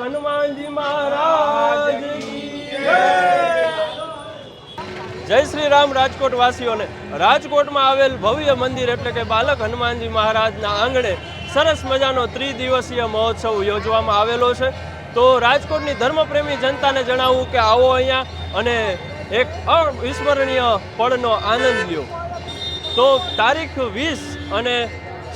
હનુમાનજી મહારાજ જય. શ્રી રામ રાજકોટ વાસીઓને રાજકોટમાં આવેલ ભવ્ય મંદિર એટલે કે બાલક હનુમાનજી મહારાજના આંગણે સરસ મજાનો ત્રિદિવસીય મહોત્સવ યોજવામાં આવેલો છે. તો રાજકોટની ધર્મપ્રેમી જનતાને જણાવવું કે આવો અહીંયા અને એક અવિસ્મરણીય પળનો આનંદ લ્યો. તો તારીખ વીસ અને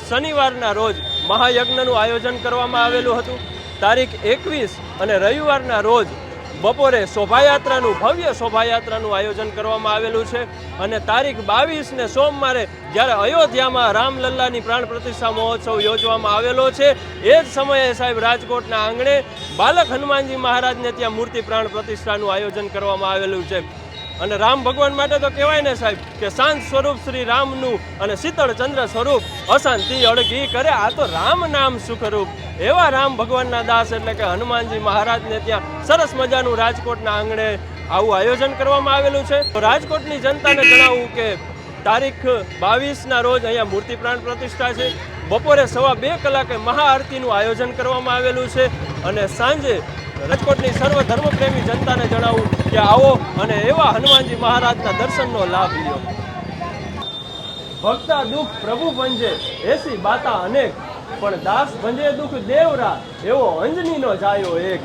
શનિવારના રોજ મહાયજ્ઞનું આયોજન કરવામાં આવેલું હતું. તારીખ એકવીસ અને રવિવારના રોજ બપોરે શોભાયાત્રાનું, ભવ્ય શોભાયાત્રાનું આયોજન કરવામાં આવેલું છે અને તારીખ બાવીસ ને સોમવારે જ્યારે અયોધ્યામાં રામલલ્લાની પ્રાણ પ્રતિષ્ઠા મહોત્સવ યોજવામાં આવેલો છે, એ જ સમયે સાહેબ રાજકોટના આંગણે બાલક હનુમાનજી મહારાજને ત્યાં મૂર્તિ પ્રાણ પ્રતિષ્ઠાનું આયોજન કરવામાં આવેલું છે. અને રામ ભગવાન માટે તો કહેવાય ને સાહેબ કે શાંત સ્વરૂપ શ્રી રામનું અને શીતળ ચંદ્ર સ્વરૂપ અશાંતિ અળગી કરે. આ તો રામ નામ સુખરૂપ. એવા રામ ભગવાનના દાસ એટલે કે હનુમાનજી મહારાજને ત્યાં સરસ મજાનું રાજકોટના આંગણે આવું આયોજન કરવામાં આવેલું છે. તો રાજકોટની જનતાને જણાવવું કે તારીખ બાવીસના રોજ અહીંયા મૂર્તિ પ્રાણ પ્રતિષ્ઠા છે. બપોરે સવા બે કલાકે મહાઆરતીનું આયોજન કરવામાં આવેલું છે અને સાંજે રાજકોટની સર્વ ધર્મપ્રેમી જનતાને જણાવું કે આવો અને એવા હનુમાનજી મહારાજના દર્શનનો લાભ લ્યો. ભક્તા દુઃખ પ્રભુ ભંજે, એસી બાતા અનેક, પણ દાસ ભંજે દુઃખ દેવરા, એવો અંજનીનો જાયો એક.